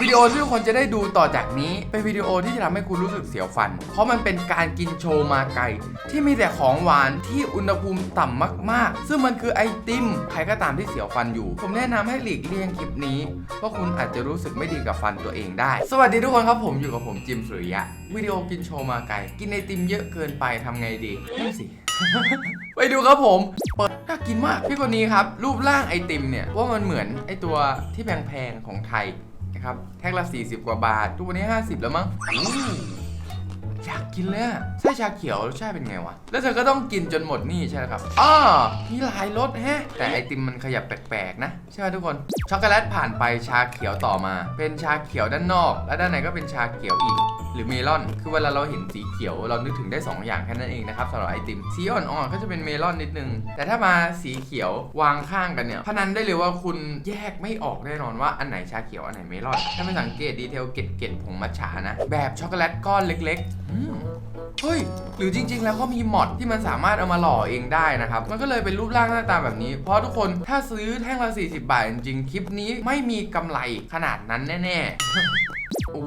วิดีโอที่ทุกคนจะได้ดูต่อจากนี้ เป็นวิดีโอที่จะทำให้คุณรู้สึกเสียวฟัน เพราะมันเป็นการกินโชว์มาไกลที่มีแต่ของหวานที่อุณหภูมิต่ำมากๆ ซึ่งมันคือไอติม ใครก็ตามที่เสียวฟันอยู่ ผมแนะนำให้หลีกเลี่ยงคลิปนี้เพราะคุณอาจจะรู้สึกไม่ดีกับฟันตัวเองได้ สวัสดีทุกคนครับผมอยู่กับผมจิมสุริยะ วิดีโอกินโชว์มาไกลกินไอติมเยอะเกินไปทำไงดีนั่นสิไปดูครับผม เปิดน่ากินมากพี่คนนี้ครับ รูปร่างไอติมเนี่ยว่ามันเหมือนไอตัวที่แพงๆของไทย นะครับแท่งละ 40 กว่าบาททุกวันนี้ 50 แล้วมั้งอยากกินเลยอะไส้ชาเขียวรสชาติเป็นไงวะ แล้วเธอก็ต้องกินจนหมดนี่ใช่ไหมครับอ๋อมีหลายรสแฮะ แต่ไอติมมันขยับแปลกๆนะ ใช่ไหมทุกคน ช็อกโกแลตผ่านไปชาเขียวต่อมา เป็นชาเขียวด้านนอก และด้านในก็เป็นชาเขียวอีก หรือเมลอน คือเวลาเราเห็นสีเขียวเรานึกถึงได้ 2 อย่างแค่นั้นเองนะครับสำหรับไอติมสีอ่อนๆก็จะเป็นเมลอนนิดนึง แต่ถ้ามาสีเขียววางข้างกันเนี่ยพนันได้เลยว่าคุณแยกไม่ออกแน่นอนว่าอันไหนชาเขียวอันไหนเมลอน ถ้าไม่สังเกตดีเทลเกล็ดๆผงมัทฉานะ แบบช็อกโกแลตก้อนเล็กๆอืมเฮ้ย หรือจริง ๆ แล้วก็มีมอดที่มันสามารถเอามาหล่อเองได้นะครับ มันก็เลยเป็นรูปร่างหน้าตาแบบนี้ เพราะทุกคนถ้าซื้อแท่งละ 40 บาทจริงๆ คลิปนี้ไม่มีกำไรขนาดนั้นแน่ๆโอ้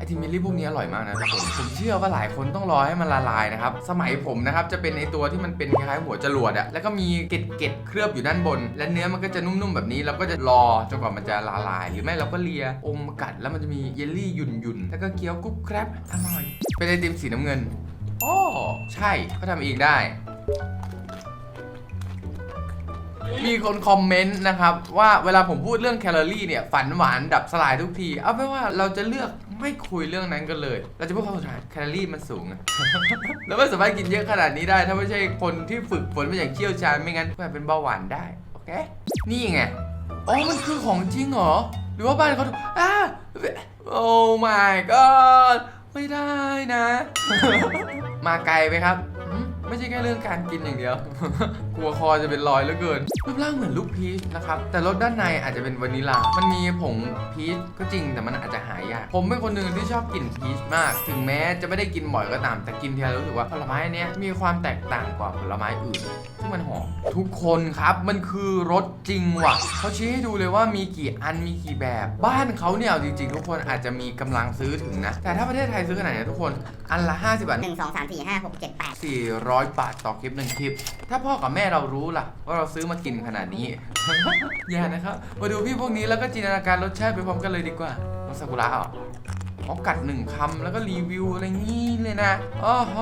ไอทิมิลลี่พวกนี้อร่อยมากนะทุกคนผมเชื่อว่าหลายคนต้องรอให้มันละลายนะครับ สมัยผมนะครับจะเป็นไอตัวที่มันเป็นคล้ายๆหัวจรวดอะแล้วก็มีเกล็ดๆเคลือบอยู่ด้านบน และเนื้อมันก็จะนุ่มๆแบบนี้เราก็จะรอจนกว่ามันจะละลาย หรือไม่เราก็เลียอมกัดแล้วมันจะมีเยลลี่หยุ่นๆแล้วก็เคี้ยวกรุบแกรบอร่อย เป็นไอติมสีน้ำเงินอ๋อใช่เขาทำเองได้ มีคนคอมเมนต์นะครับ ว่าเวลาผมพูดเรื่องแคลอรี่เนี่ยฝันหวานดับสลายทุกที เอาเป็นว่าเราจะเลือกไม่คุยเรื่องนั้นกันเลย เราจะพูดคำสุดท้ายแคลอรี่มันสูงอะ แล้วไม่สามารถกินเยอะขนาดนี้ได้ ถ้าไม่ใช่คนที่ฝึกฝนมาอย่างเชี่ยวชาญไม่งั้นก็อาจเป็นเบาหวานได้ โอเค นี่ไง อ๋อ มันคือของจริงเหรอ หรือว่าบ้านเขาอ้าโอ้ my god ไม่ได้นะ มาไกลไหมครับ ไม่ใช่แค่เรื่องการกินอย่างเดียว กลัวคอจะเป็นรอยเหลือเกิน รูปร่างเหมือนลูกพีชนะครับ แต่รสด้านในอาจจะเป็นวานิลา มันมีผงพีชก็จริงแต่มันอาจจะหายาก ผมเป็นคนหนึ่งที่ชอบกินพีชมาก ถึงแม้จะไม่ได้กินบ่อยก็ตาม แต่กินทีไรรู้สึกว่าผลไม้อันเนี้ยมีความแตกต่างกว่าผลไม้อื่นซึ่งมันหอมทุกคนครับมันคือรสจริงว่ะเขาชี้ให้ดูเลยว่ามีกี่อันมีกี่แบบ บ้านเขาเนี่ยเอาจริงๆทุกคนอาจจะมีกำลังซื้อถึงนะแต่ถ้าประเทศไทยซื้อขนาดนี้ทุกคนอันละ50บาทหนึ่งสองสามสี่ห้าหกเจ็ดแปด400บาทต่อคลิปหนึ่งคลิป ถ้าพ่อกับแม่เรารู้ล่ะ ว่าเราซื้อมากินขนาดนี้ อย่านะครับ มาดูพี่พวกนี้แล้วก็จินตนาการรสชาติไปพร้อมกันเลยดีกว่าน้องซากุระเหรอเขากัดหนึ่งคำแล้วก็รีวิวอะไรงี้เลยนะอ้อฮ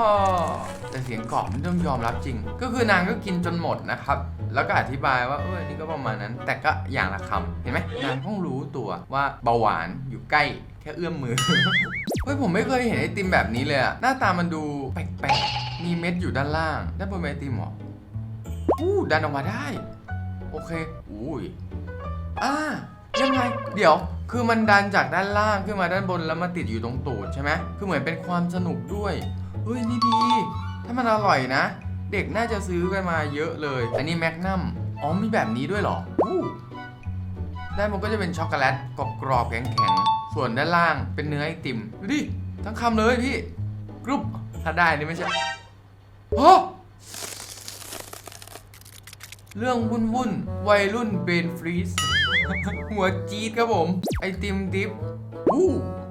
แต่เสียงกรอบมันต้องยอมรับจริง ก็คือนางก็กินจนหมดนะครับ แล้วก็อธิบายว่าเออนี่ก็ประมาณนั้น แต่ก็อย่างละคำเห็นไหมนางต้องรู้ตัวว่าเบาหวานอยู่ใกล้แค่เอื้อมมือ เฮ้ยผมไม่เคยเห็นไอติมแบบนี้เลยอะหน้าตามันดูแปลก มีเม็ดอยู่ด้านล่าง ด้านบนไอติมเหรออู้ดันออกมาได้ โอเค อุ้ยอ่ายังไง เดี๋ยว คือมันดันจากด้านล่างขึ้นมาด้านบนแล้วมาติดอยู่ตรงตูดใช่ไหมคือเหมือนเป็นความสนุกด้วย เฮ้ย นี่ดี ถ้ามันอร่อยนะ เด็กน่าจะซื้อกันมาเยอะเลย อันนี้แมกนัม อ๋อ มีแบบนี้ด้วยเหรอ อู้ด้านบนก็จะเป็นช็อกโกแลตกรอบๆแข็งๆ ส่วนด้านล่างเป็นเนื้อไอติม ดูดิ ทั้งคำเลยพี่ กรุบถ้าได้นี่ไม่ใช่ โอ้เรื่องวุ่นวุ่นวัยรุ่นเบนฟรีสหัวจี๊ดครับผม ไอติมดิฟอู้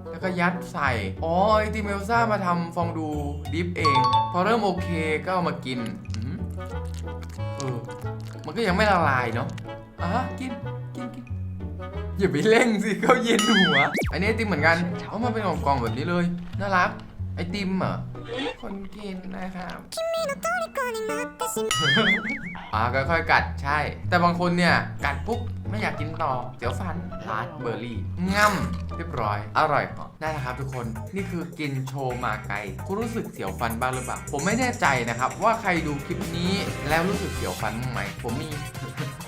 แล้วก็ยัดใส่ อ๋อ ไอติมเอลซ่ามาทำฟองดูดิฟเอง พอเริ่มโอเคก็เอามากินมเออมันก็ยังไม่ละลายเนาะอะกิน กินกินอย่าไปเร่งสิเขาเย็นหัว อันนี้ไอติมเหมือนกันเอามาเป็นกล่องๆแบบนี้เลย น่ารัก ไอติมเหรอะคนกินนะครับอ่าค่อยๆกัดใช่ แต่บางคนเนี่ย กัดปุ๊บไม่อยากกินต่อเสียวฟันลาดเบอร์รี่ง่ำเรียบร้อย อร่อยเหรอได้แล้วครับทุกคนนี่คือกินโชว์มาไกลคุณรู้สึกเสียวฟันบ้างหรือเปล่าผมไม่แน่ใจนะครับ ว่าใครดูคลิปนี้แล้วรู้สึกเสียวฟันบ้างไหมผมมี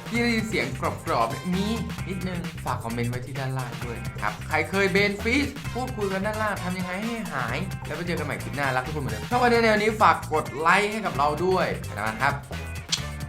ที่ได้ยินเสียงกรอบๆบนี่นิดนึง ฝากคอมเมนต์ไว้ที่ด้านล่างด้วยนะครับ ใครเคยเบนฟิชพูดคุยกันด้านล่างทำยังไงให้หาย แล้วไปเจอกันใหม่คลิปหน้ารักทุกคนเหมือนเดิมถ้าวันนี้ในวันนี้ฝากกดไลค์ให้กับเราด้วยนะครับ